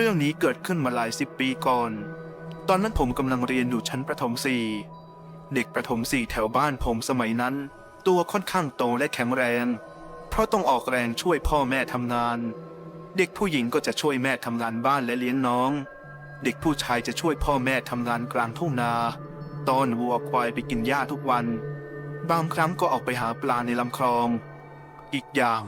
เรื่องนี้เกิดขึ้นมาหลายสิบปีก่อน ตอนนั้นผมกำลังเรียนอยู่ชั้นประถมสี่เด็กประถมสี่แถวบ้านผมสมัยนั้น ตัวค่อนข้างโตและแข็งแรง เพราะต้องออกแรงช่วยพ่อแม่ทำงาน เด็กผู้หญิงก็จะช่วยแม่ทำงานบ้านและเลี้ยงน้อง เด็กผู้ชายจะช่วยพ่อแม่ทำงานกลางทุ่งนาตอนวัวควายไปกินหญ้าทุกวัน บางครั้งก็ออกไปหาปลาในลำคลอง อีกอย่าง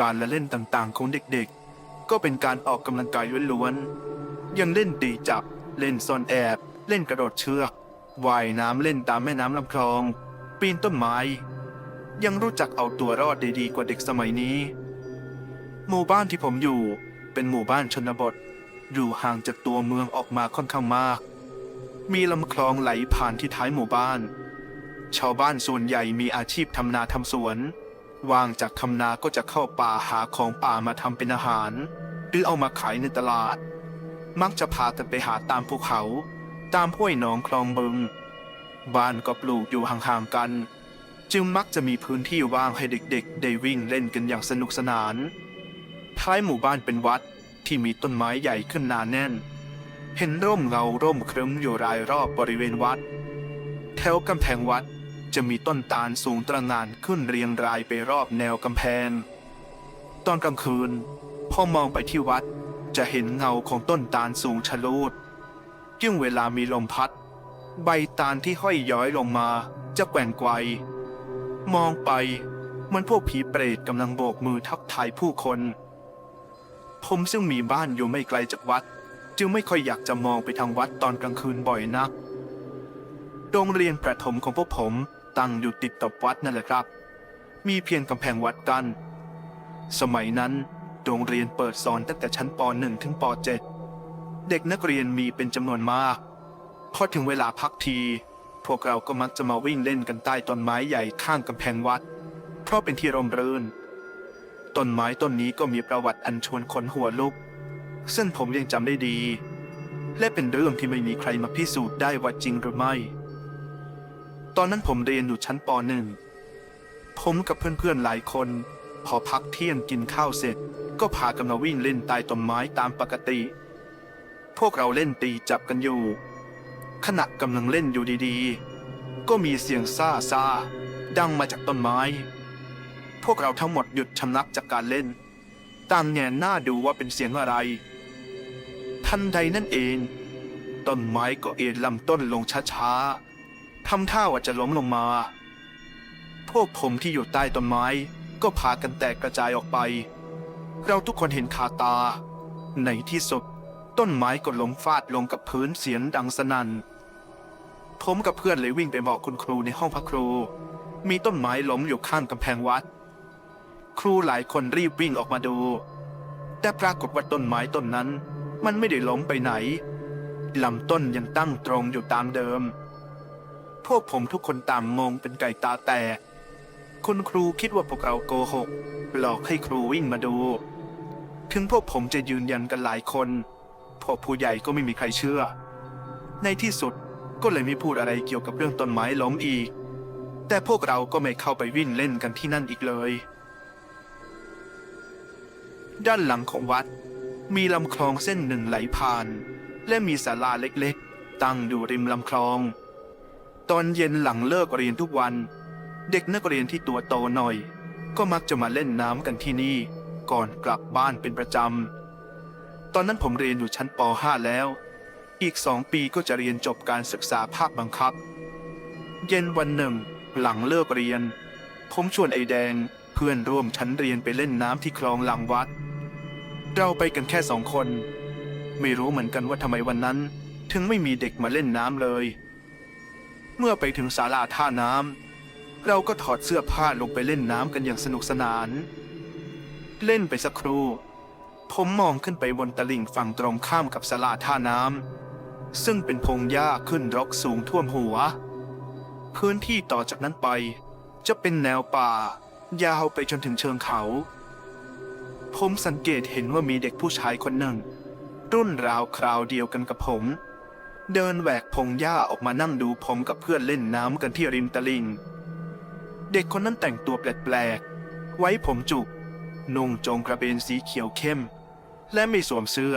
การละเล่นต่างๆของเด็กๆ ก็เป็นการออกกำลังกายล้วนๆ ยังเล่นตีจับ เล่นซ่อนแอบ เล่นกระโดดเชือก ว่ายน้ำเล่นตามแม่น้ำลำคลอง ปีนต้นไม้ ยังรู้จักเอาตัวรอดได้ดีกว่าเด็กสมัยนี้ หมู่บ้านที่ผมอยู่เป็นหมู่บ้านชนบท อยู่ห่างจากตัวเมืองออกมาค่อนข้างมาก มีลำคลองไหลผ่านที่ท้ายหมู่บ้าน ชาวบ้านส่วนใหญ่มีอาชีพทำนาทำสวน ว่างจากทำนาก็จะเข้าป่าหาของป่ามาทำเป็นอาหาร หรือเอามาขายในตลาด มักจะพากันไปหาตามภูเขา ตามห้วยหนองคลองบึง บ้านก็ปลูกอยู่ห่างๆกัน จึงมักจะมีพื้นที่ว่างให้เด็กๆ ได้วิ่งเล่นกันอย่างสนุกสนาน ท้ายหมู่บ้านเป็นวัดที่มีต้นไม้ใหญ่ขึ้นหนาแน่น เห็นร่มเงาร่มครึ้มอยู่รายรอบบริเวณวัด แถวกำแพงวัด จะมีต้นตาลสูงตระหง่านขึ้นเรียงรายไปรอบแนวกำแพง ตอนกลางคืน พ่อมองไปที่วัดจะเห็นเงาของต้นตาลสูงชะลูดยิ่งเวลามีลมพัด ใบตาลที่ห้อยย้อยลงมาจะแกว่งไกวมองไปเหมันพวกผีเปรตกำลังโบกมือทักทายผู้คน ผมซึ่งมีบ้านอยู่ไม่ไกลจากวัด จึงไม่ค่อยอยากจะมองไปทางวัดตอนกลางคืนบ่อยนัก โรงเรียนประถมของพวกผม ตั้งอยู่ติดกับวัดนั่นแหละครับ มีเพียงกำแพงวัดกัน สมัยนั้นโรงเรียนเปิดสอนตั้งแต่ชั้นป .1 ถึงป .7 เด็กนักเรียนมีเป็นจำนวนมาก พอถึงเวลาพักที พวกเราก็มักจะมาวิ่งเล่นกันใต้ต้นไม้ใหญ่ข้างกำแพงวัด เพราะเป็นที่ร่มรื่น ต้นไม้ต้นนี้ก็มีประวัติอันชวนขนหัวลุก ซึ่งผมยังจำได้ดี และเป็นเรื่องที่ไม่มีใครมาพิสูจน์ได้ว่าจริงหรือไม่ ตอนนั้นผมเรียนอยู่ชั้นป .1 ผมกับเพื่อนๆหลายคน พอพักเที่ยงกินข้าวเสร็จ ก็พากันมาวิ่งเล่นใต้ต้นไม้ตามปกติ พวกเราเล่นตีจับกันอยู่ ขณะกำลังเล่นอยู่ดีๆ ก็มีเสียงซ่าซาดังมาจากต้นไม้ พวกเราทั้งหมดหยุดชะงักจากการเล่นต่างแงนหน้าดูว่าเป็นเสียงอะไร ทันใดนั่นเอง ต้นไม้ก็เอ็นลำต้นลงช้าๆ ทำท่าว่าจะล้มลงมา พวกผมที่อยู่ใต้ต้นไม้ก็พากันแตกกระจายออกไป เราทุกคนเห็นคาตา ในที่สุดต้นไม้ก็ล้มฟาดลงกับพื้นเสียงดังสนั่น ผมกับเพื่อนเลยวิ่งไปบอกคุณครูในห้องพักครู มีต้นไม้ล้มอยู่ข้างกำแพงวัด ครูหลายคนรีบวิ่งออกมาดู แต่ปรากฏว่าต้นไม้ต้นนั้น มันไม่ได้ล้มไปไหนลำต้นยังตั้งตรงอยู่ตามเดิม พวกผมทุกคนต่างงงเป็นไก่ตาแตกคุณครูคิดว่าพวกเราโกหก หลอกให้ครูวิ่งมาดู ถึงพวกผมจะยืนยันกันหลายคนพวกผู้ใหญ่ก็ไม่มีใครเชื่อ ในที่สุดก็เลยไม่พูดอะไรเกี่ยวกับเรื่องต้นไม้ล้มอีก แต่พวกเราก็ไม่เข้าไปวิ่งเล่นกันที่นั่นอีกเลย ด้านหลังของวัด มีลำคลองเส้นหนึ่งไหลผ่าน และมีศาลาเล็กๆ ตั้งอยู่ริมลำคลอง ตอนเย็นหลังเลิกเรียนทุกวัน เด็กนักเรียนที่ตัวโตหน่อย ก็มักจะมาเล่นน้ำกันที่นี่ ก่อนกลับบ้านเป็นประจำ ตอนนั้นผมเรียนอยู่ชั้นป .5 แล้ว อีกสองปีก็จะเรียนจบการศึกษาภาคบังคับ เย็นวันหนึ่ง หลังเลิกเรียน ผมชวนไอ้แดงเพื่อนร่วมชั้นเรียนไปเล่นน้ำที่คลองหลังวัด เราไปกันแค่สองคน ไม่รู้เหมือนกันว่าทำไมวันนั้น ถึงไม่มีเด็กมาเล่นน้ำเลย เมื่อไปถึงศาลาท่าน้ำเราก็ถอดเสื้อผ้าลงไปเล่นน้ำกันอย่างสนุกสนาน เล่นไปสักครู่ ผมมองขึ้นไปบนตลิ่งฝั่งตรงข้ามกับศาลาท่าน้ำซึ่งเป็นพงหญ้าขึ้นรกสูงท่วมหัว พื้นที่ต่อจากนั้นไป จะเป็นแนวป่า ยาวไปจนถึงเชิงเขา ผมสังเกตเห็นว่ามีเด็กผู้ชายคนหนึ่ง รุ่นราวคราวเดียวกันกับผม เดินแหวกพงหญ้าออกมานั่งดูผมกับเพื่อนเล่นน้ำกันที่ริมตลิ่ง เด็กคนนั้นแต่งตัวแปลกๆ ไว้ผมจุก นุ่งโจงกระเบนสีเขียวเข้ม และไม่สวมเสื้อ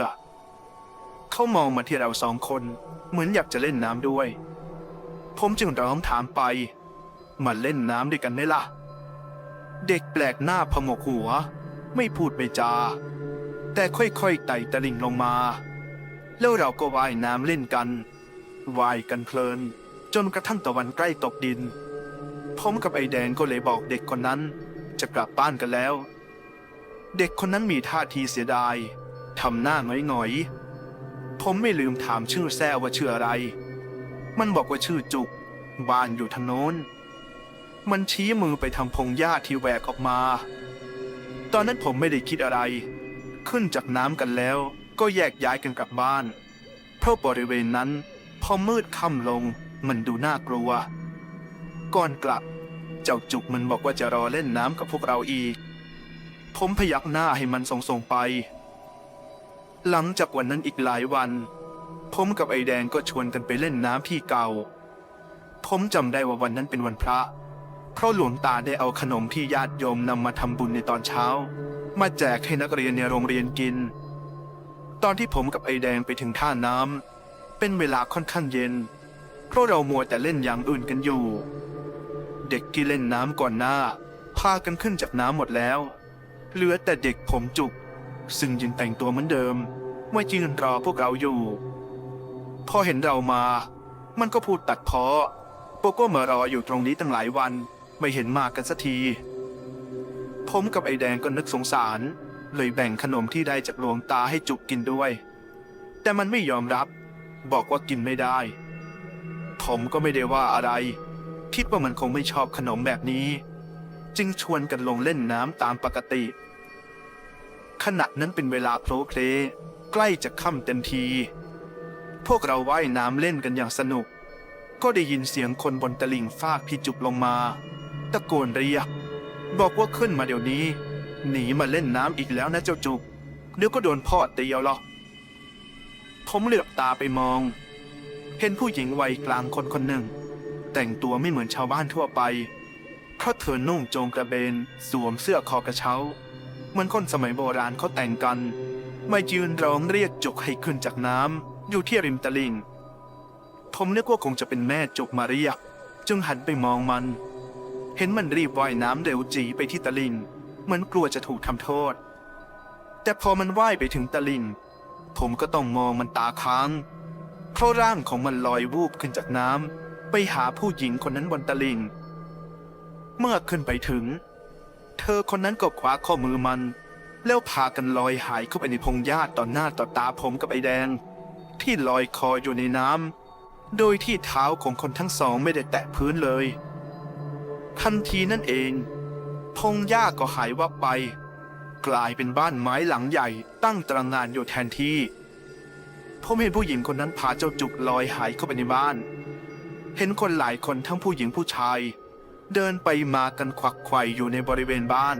เขามองมาที่เราสองคน เหมือนอยากจะเล่นน้ำด้วย ผมจึงร้องถามไป มาเล่นน้ำด้วยกันไหมล่ะ เด็กแปลกหน้าพมกหัว ไม่พูดไม่จา แต่ค่อยๆไต่ตะลิ่งลงมา แล้วเราก็ว่ายน้ำเล่นกันว่ายกันเพลิน จนกระทั่งตะวันใกล้ตกดินผมกับไอแดงก็เลยบอกเด็กคนนั้น จะกลับบ้านกันแล้ว เด็กคนนั้นมีท่าทีเสียดายทำหน้าหงอยๆผมไม่ลืมถามชื่อแซ่ว่าชื่ออะไร มันบอกว่าชื่อจุกบ้านอยู่ทางโน้น มันชี้มือไปทางพงหญ้าที่แหวกออกมา ตอนนั้นผมไม่ได้คิดอะไร ขึ้นจากน้ำกันแล้ว ก็แยกย้ายกันกลับบ้าน เพราะบริเวณนั้นพอมืดค่ำลงมันดูน่ากลัว ก่อนกลับ เจ้าจุกมันบอกว่าจะรอเล่นน้ำกับพวกเราอีก ผมพยักหน้าให้มันส่งๆไป หลังจากวันนั้นอีกหลายวัน ผมกับไอแดงก็ชวนกันไปเล่นน้ำที่เก่า ผมจำได้ว่าวันนั้นเป็นวันพระ เพราะหลวงตาได้เอาขนมที่ญาติโยมนำมาทำบุญในตอนเช้า มาแจกให้นักเรียนในโรงเรียนกิน ตอนที่ผมกับไอแดงไปถึงท่าน้ำเป็นเวลาค่อนข้างเย็น เพราะเรามัวแต่เล่นอย่างอื่นกันอยู่ เด็กที่เล่นน้ำก่อนหน้า พากันขึ้นจากน้ำหมดแล้ว เหลือแต่เด็กผมจุก ซึ่งยังแต่งตัวเหมือนเดิมไมายืนรอพวกเราอยู่ พอเห็นเรามา มันก็พูดตัดพ้อพวกก็มารออยู่ตรงนี้ตั้งหลายวันไม่เห็นมากันสักที ผมกับไอแดงก็นึกสงสาร เลยแบ่งขนมที่ได้จากหลวงตาให้จุกกินด้วย แต่มันไม่ยอมรับ บอกว่ากินไม่ได้ ผมก็ไม่ได้ว่าอะไร คิดว่ามันคงไม่ชอบขนมแบบนี้ จึงชวนกันลงเล่นน้ำตามปกติ ขณะนั้นเป็นเวลาโพลเพลใกล้จะค่ำเต็มที พวกเราว่ายน้ำเล่นกันอย่างสนุก ก็ได้ยินเสียงคนบนตลิ่งฟากพี่จุกลงมา ตะโกนเรียก บอกว่าขึ้นมาเดี๋ยวนี้ หนีมาเล่นน้ำอีกแล้วนะเจ้าจุก เดี๋ยวก็โดนพ่อตีเอาหรอกผมเหลือบตาไปมอง เห็นผู้หญิงวัยกลางคนคนหนึ่ง แต่งตัวไม่เหมือนชาวบ้านทั่วไป เพราะเธอนุ่งโจงกระเบน สวมเสื้อคอกระเช้า เหมือนคนสมัยโบราณเขาแต่งกันมายืนร้องเรียกจุกให้ขึ้นจากน้ำอยู่ที่ริมตลิ่ง ผมนึกว่าคงจะเป็นแม่จุกมาเรียก จึงหันไปมองมัน เห็นมันรีบว่ายน้ำเร็วจีไปที่ตลิ่ง มือนกลัวจะถูกทำโทษ แต่พอมันว่ายไปถึงตลิ่งผมก็ต้องมองมันตาค้าง เพราะร่างของมันลอยวูบขึ้นจากน้ำไปหาผู้หญิงคนนั้นบนตลิ่งเมื่อขึ้นไปถึง เธอคนนั้นก็คว้าข้อมือมัน แล้วพากันลอยหายเข้าไปในพงหญ้าต่อหน้าต่อตาผมกับไอแดง ที่ลอยคออยู่ในน้ำโดยที่เท้าของคนทั้งสองไม่ได้แตะพื้นเลยทันทีนั่นเอง พงหญ้าก็หายวับไป กลายเป็นบ้านไม้หลังใหญ่ตั้งตระงานอยู่แทนที่ ผมเห็นผู้หญิงคนนั้นพาเจ้าจุกลอยหายเข้าไปในบ้าน เห็นคนหลายคนทั้งผู้หญิงผู้ชาย เดินไปมากันควักไขว่อยู่ในบริเวณบ้าน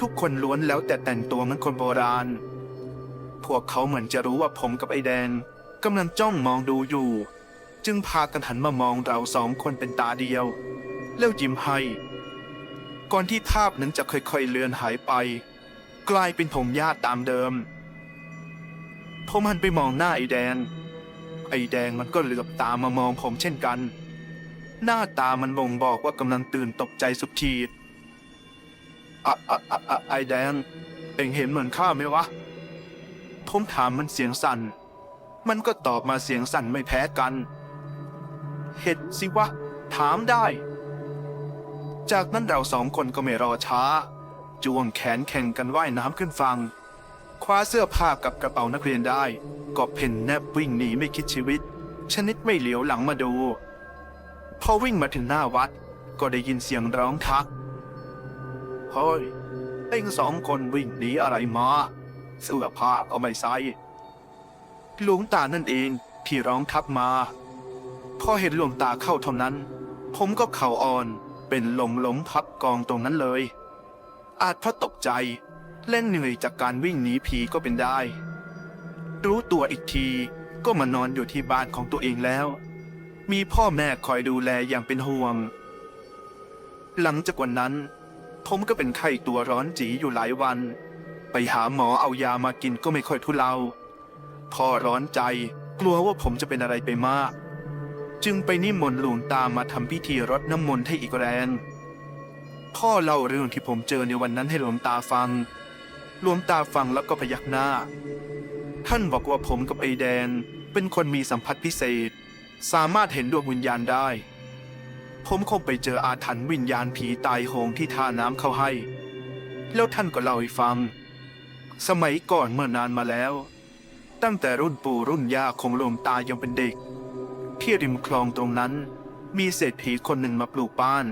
ทุกคนล้วนแล้วแต่แต่งตัวเหมือนคนโบราณ พวกเขาเหมือนจะรู้ว่าผมกับไอแดงกำลังจ้องมองดูอยู่ จึงพากันหันมามองเราสองคนเป็นตาเดียว แล้วยิ้มให้ ก่อนที่ภาพนั้นจะค่อยๆเลือนหายไป กลายเป็นผมญาติตามเดิม ผมหันไปมองหน้าไอ้แดงไอ้แดงมันก็เหลือบตามามองผมเช่นกัน หน้าตามันบ่งบอกว่ากำลังตื่นตกใจสุดขีดอะอะอะอะไอแดงเอ็งเห็นเหมือนข้าไหมวะ ผมถามมันเสียงสั่น มันก็ตอบมาเสียงสั่นไม่แพ้กัน เห็ดสิวะ ถามได้ จากนั้นเราสองคนก็ไม่รอช้า จ้วงแขนแข่งกันว่ายน้ำขึ้นฝั่งคว้าเสื้อผ้ากับกระเป๋านักเรียนได้ ก็เพ่นแนบวิ่งหนีไม่คิดชีวิต ชนิดไม่เหลียวหลังมาดู พอวิ่งมาถึงหน้าวัด ก็ได้ยินเสียงร้องทักเฮ้ยเอ็งสองคนวิ่งหนีอะไรมาเสื้อผ้าก็ไม่ใส่หลวงตานั่นเองที่ร้องทักมา พอเห็นหลวงตาเข้าเท่านั้น ผมก็เข่าอ่อน เป็นลมล้มพับกองตรงนั้นเลย อาจเพราะตกใจ เล่นเหนื่อยจากการวิ่งหนีผีก็เป็นได้ รู้ตัวอีกทีก็มานอนอยู่ที่บ้านของตัวเองแล้ว มีพ่อแม่คอยดูแลอย่างเป็นห่วง หลังจากวันนั้นผมก็เป็นไข้ตัวร้อนจีอยู่หลายวัน ไปหาหมอเอายามากินก็ไม่ค่อยทุเลาพ่อร้อนใจกลัวว่าผมจะเป็นอะไรไปมาก จึงไปนิมนต์หลวงตามาทำพิธีรดน้ำมนต์ให้อีกแรงพ่อเล่าเรื่องที่ผมเจอในวันนั้นให้หลวงตาฟัง หลวงตาฟังแล้วก็พยักหน้า ท่านบอกว่าผมกับไอแดน เป็นคนมีสัมผัสพิเศษ สามารถเห็นดวงวิญญาณได้ ผมคงไปเจออาถรรพ์วิญญาณผีตายโหงที่ท่าน้ำเข้าให้ แล้วท่านก็เล่าให้ฟัง สมัยก่อนเมื่อนานมาแล้ว ตั้งแต่รุ่นปู่รุ่นย่าของหลวงตายังเป็นเด็ก ที่ริมคลองตรงนั้น มีเศรษฐีคนหนึ่งมาปลูกบ้าน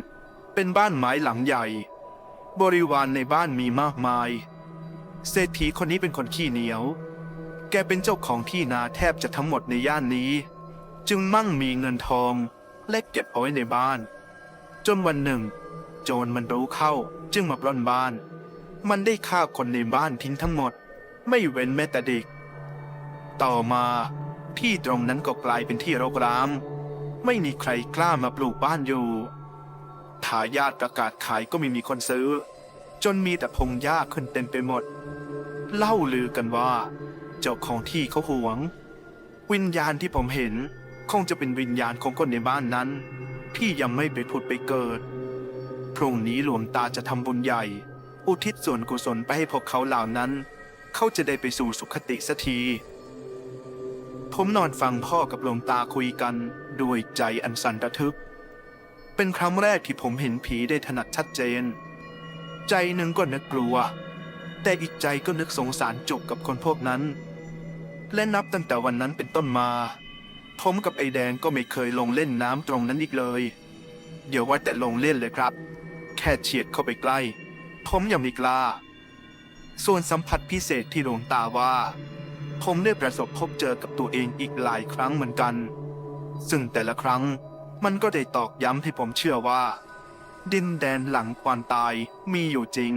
เป็นบ้านไม้หลังใหญ่ บริวารในบ้านมีมากมาย เศรษฐีคนนี้เป็นคนขี้เหนียว แกเป็นเจ้าของที่นาแทบจะทั้งหมดในย่านนี้ จึงมั่งมีเงินทองและเก็บเอาไว้ในบ้าน จนวันหนึ่ง โจรมันรู้เข้าจึงมาปล้นบ้าน มันได้ฆ่าคนในบ้านทิ้งทั้งหมด ไม่เว้นแม้แต่เด็ก ต่อมา ที่ตรงนั้นก็กลายเป็นที่รกร้าง ไม่มีใครกล้ามาปลูกบ้านอยู่ทายาทประกาศขายก็ไม่มีคนซื้อ จนมีแต่พงหญ้าขึ้นเต็มไปหมด เล่าลือกันว่า เจ้าของที่เขาหวง วิญญาณที่ผมเห็นคงจะเป็นวิญญาณของคนในบ้านนั้น ที่ยังไม่ไปผุดไปเกิด พรุ่งนี้หลวงตาจะทำบุญใหญ่ อุทิศส่วนกุศลไปให้พวกเขาเหล่านั้น เขาจะได้ไปสู่สุขติสักที ผมนอนฟังพ่อกับหลวงตาคุยกันด้วยใจอันสั่นระทึก เป็นครั้งแรกที่ผมเห็นผีได้ถนัดชัดเจน ใจหนึ่งก็นึกกลัว แต่อีกใจก็นึกสงสารจุกกับคนพวกนั้น และนับตั้งแต่วันนั้นเป็นต้นมา ผมกับไอแดงก็ไม่เคยลงเล่นน้ำตรงนั้นอีกเลย เดี๋ยวว่าแต่ลงเล่นเลยครับ แค่เฉียดเข้าไปใกล้ ผมยังไม่กล้า ส่วนสัมผัสพิเศษที่หลวงตาว่า ผมได้ประสบพบเจอกับตัวเองอีกหลายครั้งเหมือนกัน ซึ่งแต่ละครั้งมันก็ได้ตอกย้ำให้ผมเชื่อว่า ดินแดนหลังความตายมีอยู่จริง